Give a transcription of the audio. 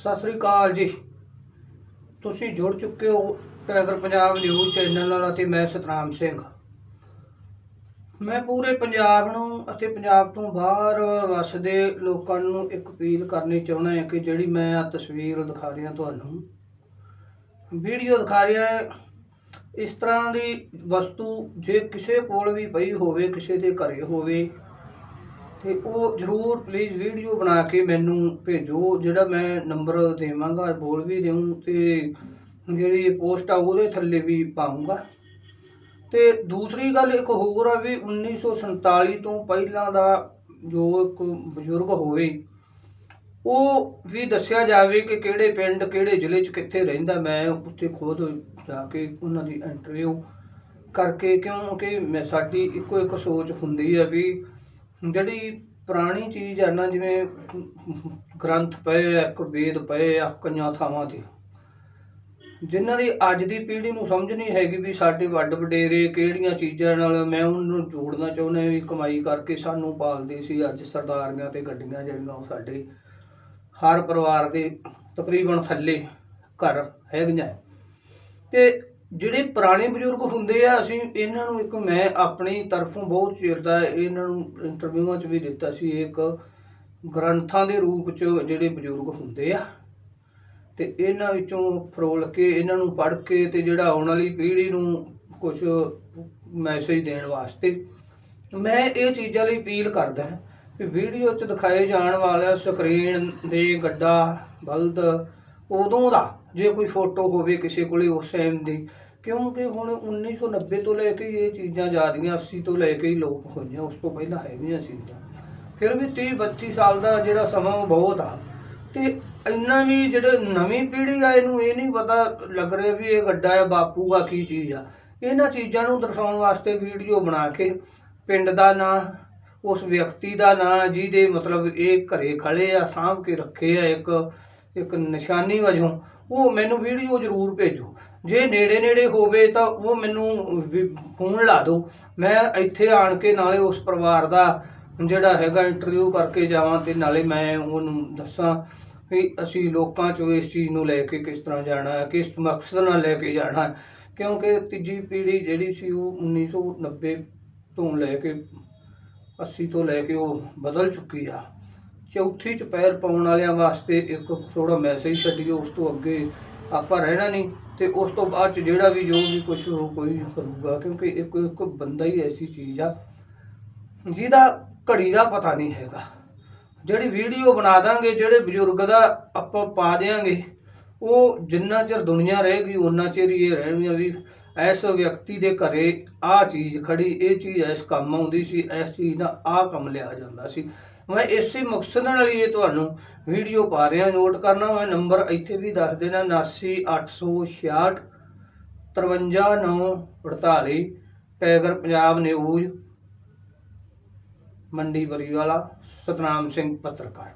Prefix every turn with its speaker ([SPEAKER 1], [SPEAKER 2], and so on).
[SPEAKER 1] ਸਤਿ ਸ੍ਰੀ ਅਕਾਲ ਜੀ। ਤੁਸੀਂ ਜੁੜ ਚੁੱਕੇ ਹੋ ਟਾਈਗਰ ਪੰਜਾਬ ਨਿਊਜ਼ ਚੈਨਲ ਨਾਲ ਅਤੇ ਮੈਂ ਸਤਨਾਮ ਸਿੰਘ। ਮੈਂ ਪੂਰੇ ਪੰਜਾਬ ਨੂੰ ਅਤੇ ਪੰਜਾਬ ਤੋਂ ਬਾਹਰ ਵਸਦੇ ਲੋਕਾਂ ਨੂੰ ਇੱਕ ਅਪੀਲ ਕਰਨੀ ਚਾਹੁੰਦਾ ਹਾਂ ਕਿ ਜਿਹੜੀ ਮੈਂ ਆ ਤਸਵੀਰ ਦਿਖਾ ਰਿਹਾ ਤੁਹਾਨੂੰ, ਵੀਡੀਓ ਦਿਖਾ ਰਿਹਾ ਇਸ ਤਰ੍ਹਾਂ ਦੀ ਵਸਤੂ ਜੇ ਕਿਸੇ ਕੋਲ ਵੀ ਪਈ ਹੋਵੇ, ਕਿਸੇ ਦੇ ਘਰੇ ਹੋਵੇ ਤੇ ਉਹ ਜਰੂਰ ਪਲੀਜ਼ ਵੀਡੀਓ ਬਣਾ ਕੇ ਮੈਨੂੰ ਭੇਜੋ, ਜਿਹੜਾ ਮੈਂ ਨੰਬਰ ਦੇਵਾਂਗਾ, ਬੋਲ ਵੀ ਦੇਵਾਂ ਤੇ ਜਿਹੜੀ ਪੋਸਟ ਆ ਉਹਦੇ ਥੱਲੇ ਵੀ ਪਾਉਂਗਾ ਤੇ ਦੂਸਰੀ ਗੱਲ ਇੱਕ ਹੋਰ ਆ ਵੀ 1947 ਤੋਂ ਪਹਿਲਾਂ ਦਾ ਜੋ ਇੱਕ ਬਜ਼ੁਰਗ ਹੋਵੇ, ਉਹ ਵੀ ਦੱਸਿਆ ਜਾਵੇ ਕਿ ਕਿਹੜੇ ਪਿੰਡ, ਕਿਹੜੇ ਜ਼ਿਲ੍ਹੇ 'ਚ ਕਿੱਥੇ ਰਹਿੰਦਾ, ਮੈਂ ਉੱਥੇ ਖੁਦ ਜਾ ਕੇ ਉਹਨਾਂ ਦੀ ਇੰਟਰਵਿਊ ਕਰਕੇ, ਕਿਉਂਕਿ ਮੈਂ ਸਾਡੀ ਇੱਕੋ ਇੱਕ ਸੋਚ ਹੁੰਦੀ ਆ ਵੀ ਜਿਹੜੀ ਪੁਰਾਣੀ ਚੀਜ਼ ਆ ਨਾ, ਜਿਵੇਂ ਗ੍ਰੰਥ ਪਏ ਆ, ਇੱਕ ਵੇਦ ਪਏ ਆ, ਕਈਆਂ ਥਾਵਾਂ ਤੇ, ਜਿਨ੍ਹਾਂ ਦੀ ਅੱਜ ਦੀ ਪੀੜ੍ਹੀ ਨੂੰ ਸਮਝ ਨਹੀਂ ਹੈਗੀ ਵੀ ਸਾਡੇ ਵੱਡ ਵਡੇਰੇ ਕਿਹੜੀਆਂ ਚੀਜ਼ਾਂ ਨਾਲ ਮੈਂ ਉਹਨੂੰ ਜੋੜਨਾ ਚਾਹੁੰਦਾ ਵੀ ਕਮਾਈ ਕਰਕੇ ਸਾਨੂੰ ਪਾਲਦੇ ਸੀ, ਅੱਜ ਸਰਦਾਰੀਆਂ ਤੇ ਗੱਡੀਆਂ ਜਿਹੜੀਆਂ ਉਹ ਸਾਡੇ ਹਰ ਪਰਿਵਾਰ ਦੇ ਤਕਰੀਬਨ ਥੱਲੇ ਘਰ ਹੈਗੀਆਂ। ਤੇ ਜਿਹੜੇ ਪੁਰਾਣੇ ਬਜ਼ੁਰਗ ਹੁੰਦੇ ਆ, ਅਸੀਂ ਇਹਨਾਂ ਨੂੰ ਇੱਕ ਮੈਂ ਆਪਣੀ ਤਰਫੋਂ ਬਹੁਤ ਚਿਰ ਦਾ ਇਹਨਾਂ ਨੂੰ ਇੰਟਰਵਿਊਆਂ 'ਚ ਵੀ ਦਿੱਤਾ ਸੀ, ਇੱਕ ਗ੍ਰੰਥਾਂ ਦੇ ਰੂਪ 'ਚ ਜਿਹੜੇ ਬਜ਼ੁਰਗ ਹੁੰਦੇ ਆ। ਤੇ ਇਹਨਾਂ ਵਿੱਚੋਂ ਫਰੋਲ ਕੇ, ਇਹਨਾਂ ਨੂੰ ਪੜ੍ਹ ਕੇ ਤੇ ਜਿਹੜਾ ਆਉਣ ਵਾਲੀ ਪੀੜ੍ਹੀ ਨੂੰ ਕੁਝ ਮੈਸੇਜ ਦੇਣ ਵਾਸਤੇ ਮੈਂ ਇਹ ਚੀਜ਼ਾਂ ਲਈ ਅਪੀਲ ਕਰਦਾ ਹਾਂ ਕਿ ਵੀਡੀਓ 'ਚ ਦਿਖਾਏ ਜਾਣ ਵਾਲਾ ਸਕਰੀਨ ਦੇ ਗੱਡਾ, ਬਲਦ ਉਦੋਂ ਦਾ, ਜੇ ਕੋਈ ਫੋਟੋ ਹੋਵੇ ਕਿਸੇ ਕੋਲੇ ਉਸ ਟਾਈਮ ਦੀ, ਕਿਉਂਕਿ ਹੁਣ 1990 ਤੋਂ ਲੈ ਕੇ ਇਹ ਚੀਜ਼ਾਂ ਜਾਂਦੀਆਂ 80 ਤੋਂ ਲੈ ਕੇ ਹੀ ਲੋਪ ਹੋਈਆਂ, ਉਸ ਤੋਂ ਪਹਿਲਾਂ ਹੈਗੀਆਂ ਚੀਜ਼ਾਂ। ਫਿਰ ਵੀ 30 32 ਸਾਲ ਦਾ ਜਿਹੜਾ ਸਮਾਂ ਉਹ ਬਹੁਤ ਆ। ਤੇ ਇੰਨਾ ਵੀ ਜਿਹੜੇ ਨਵੀਂ ਪੀੜ੍ਹੀ ਆ, ਇਹਨੂੰ ਇਹ ਨਹੀਂ ਪਤਾ ਲੱਗ ਰਿਹਾ ਵੀ ਇਹ ਗੱਡਾ ਹੈ ਬਾਪੂ ਆ ਕੀ ਚੀਜ਼ ਆ। ਇਹਨਾਂ ਚੀਜ਼ਾਂ ਨੂੰ ਦਰਸਾਉਣ ਵਾਸਤੇ ਵੀਡੀਓ ਬਣਾ ਕੇ ਪਿੰਡ ਦਾ ਨਾਂ, ਉਸ ਵਿਅਕਤੀ ਦਾ ਨਾਂ, ਜਿਹਦੇ ਮਤਲਬ ਇਹ ਘਰੇ ਖੜੇ ਆ, ਸਾਂਭ ਕੇ ਰੱਖੇ ਆ ਇੱਕ ਇੱਕ ਨਿਸ਼ਾਨੀ ਵਜੋਂ, ਉਹ ਮੈਨੂੰ ਵੀਡੀਓ ਜ਼ਰੂਰ ਭੇਜੋ। ਜੇ ਨੇੜੇ ਨੇੜੇ ਹੋਵੇ ਤਾਂ ਉਹ ਮੈਨੂੰ ਵੀ ਫੋਨ ਲਾ ਦਿਓ। ਮੈਂ ਇੱਥੇ ਆਣ ਕੇ ਨਾਲੇ ਉਸ ਪਰਿਵਾਰ ਦਾ ਜਿਹੜਾ ਹੈਗਾ ਇੰਟਰਵਿਊ ਕਰਕੇ ਜਾਵਾਂ ਤੇ ਨਾਲੇ ਮੈਂ ਉਹਨੂੰ ਦੱਸਾਂ ਵੀ ਅਸੀਂ ਲੋਕਾਂ 'ਚੋਂ ਇਸ ਚੀਜ਼ ਨੂੰ ਲੈ ਕੇ ਕਿਸ ਤਰ੍ਹਾਂ ਜਾਣਾ ਹੈ, ਕਿਸ ਮਕਸਦ ਨਾਲ ਲੈ ਕੇ ਜਾਣਾ ਹੈ। ਕਿਉਂਕਿ ਤੀਜੀ ਪੀੜ੍ਹੀ ਜਿਹੜੀ ਸੀ ਉਹ 1990 ਤੋਂ ਲੈ ਕੇ 80 ਤੋਂ ਲੈ ਕੇ ਉਹ ਬਦਲ ਚੁੱਕੀ ਆ। ਚੌਥੀ ਚ ਪੈਰ ਪਾਉਣ ਵਾਲਿਆਂ ਵਾਸਤੇ ਇੱਕ ਥੋੜਾ ਮੈਸੇਜ ਛੱਡੀਏ, ਉਸ ਤੋਂ ਅੱਗੇ ਆਪਾਂ ਰਹਿਣਾ ਨਹੀਂ ਤੇ ਉਸ ਤੋਂ ਬਾਅਦ ਚ ਜਿਹੜਾ ਵੀ ਜੋ ਵੀ ਕੁਝ ਕੋਈ ਕਰੂਗਾ, ਕਿਉਂਕਿ ਇੱਕ ਇੱਕ ਬੰਦਾ ਹੀ ਐਸੀ ਚੀਜ਼ ਆ ਜਿਹਦਾ ਘੜੀ ਦਾ ਪਤਾ ਨਹੀਂ ਹੈਗਾ। ਜਿਹੜੀ ਵੀਡੀਓ ਬਣਾ ਦਾਂਗੇ, ਜਿਹੜੇ ਬਜ਼ੁਰਗ ਦਾ ਆਪਾਂ ਪਾ ਦਿਆਂਗੇ, ਉਹ ਜਿੰਨਾ ਚਿਰ ਦੁਨੀਆ ਰਹੇਗੀ ਉਹਨਾਂ ਚਿਰ ਇਹ ਰਹਿਣਗੀਆਂ ਵੀ ਐਸ ਵਿਅਕਤੀ ਦੇ ਘਰੇ ਆਹ ਚੀਜ਼ ਖੜੀ, ਇਹ ਚੀਜ਼ ਇਸ ਕੰਮ ਆਉਂਦੀ ਸੀ, ਇਸ ਚੀਜ਼ ਦਾ ਆਹ ਕੰਮ ਲਿਆ ਜਾਂਦਾ ਸੀ। ਮੈਂ ਇਸੇ ਮਕਸਦ ਨਾਲ ਹੀ ਇਹ ਤੁਹਾਨੂੰ ਵੀਡੀਓ ਪਾ ਰਿਹਾ ਨੋਟ ਕਰਨਾ, ਮੈਂ ਨੰਬਰ ਇੱਥੇ ਵੀ ਦੱਸ ਦੇਣਾ 79866 53948 ਟੈਗਰ ਪੰਜਾਬ ਨਿਊਜ਼, ਮੰਡੀ ਬਰੀਵਾਲਾ, ਸਤਨਾਮ ਸਿੰਘ ਪੱਤਰਕਾਰ।